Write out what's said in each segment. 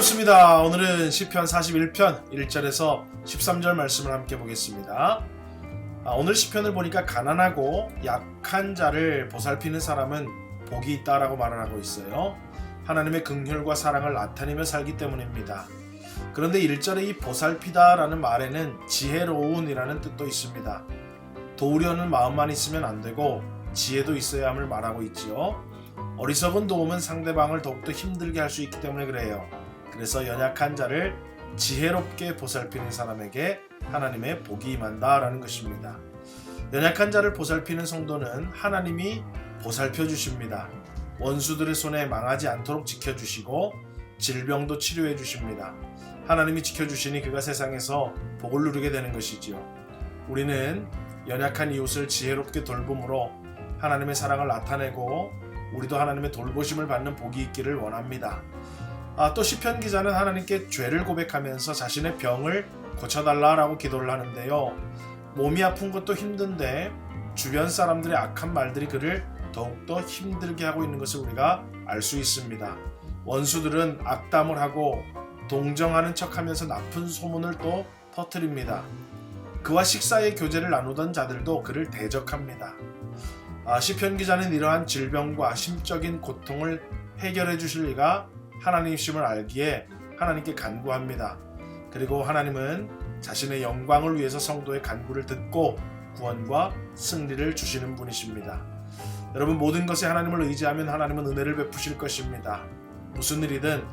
반갑습니다. 오늘은 시편 41편 1절에서 13절 말씀을 함께 보겠습니다. 아, 오늘 시편을 보니까 가난하고 약한 자를 보살피는 사람은 복이 있다라고 말을 하고 있어요. 하나님의 긍휼과 사랑을 나타내며 살기 때문입니다. 그런데 1절에 이 보살피다라는 말에는 지혜로운이라는 뜻도 있습니다. 도우려는 마음만 있으면 안 되고 지혜도 있어야 함을 말하고 있지요. 어리석은 도움은 상대방을 더욱더 힘들게 할 수 있기 때문에 그래요. 그래서 연약한 자를 지혜롭게 보살피는 사람에게 하나님의 복이 임한다라는 것입니다. 연약한 자를 보살피는 성도는 하나님이 보살펴 주십니다. 원수들의 손에 망하지 않도록 지켜 주시고 질병도 치료해 주십니다. 하나님이 지켜 주시니 그가 세상에서 복을 누리게 되는 것이지요. 우리는 연약한 이웃을 지혜롭게 돌봄으로 하나님의 사랑을 나타내고 우리도 하나님의 돌보심을 받는 복이 있기를 원합니다. 아, 또 시편 기자는 하나님께 죄를 고백하면서 자신의 병을 고쳐달라라고 기도를 하는데요. 몸이 아픈 것도 힘든데 주변 사람들의 악한 말들이 그를 더욱더 힘들게 하고 있는 것을 우리가 알 수 있습니다. 원수들은 악담을 하고 동정하는 척하면서 나쁜 소문을 또 퍼뜨립니다. 그와 식사의 교제를 나누던 자들도 그를 대적합니다. 아, 시편 기자는 이러한 질병과 심적인 고통을 해결해 주실 리가 하나님이심을 알기에 하나님께 간구합니다. 그리고 하나님은 자신의 영광을 위해서 성도의 간구를 듣고 구원과 승리를 주시는 분이십니다. 여러분 모든 것에 하나님을 의지하면 하나님은 은혜를 베푸실 것입니다. 무슨 일이든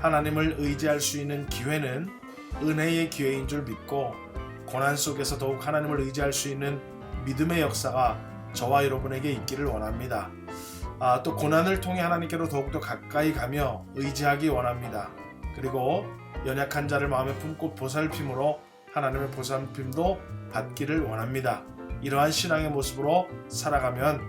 하나님을 의지할 수 있는 기회는 은혜의 기회인 줄 믿고 고난 속에서 더욱 하나님을 의지할 수 있는 믿음의 역사가 저와 여러분에게 있기를 원합니다. 아, 또 고난을 통해 하나님께로 더욱더 가까이 가며 의지하기 원합니다. 그리고 연약한 자를 마음에 품고 보살핌으로 하나님의 보살핌도 받기를 원합니다. 이러한 신앙의 모습으로 살아가면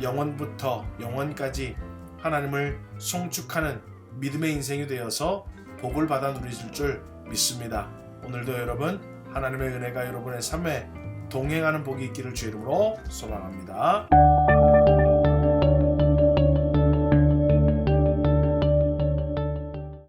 영원부터 영원까지 하나님을 송축하는 믿음의 인생이 되어서 복을 받아 누리실 줄 믿습니다. 오늘도 여러분 하나님의 은혜가 여러분의 삶에 동행하는 복이 있기를 주 이름으로 소망합니다.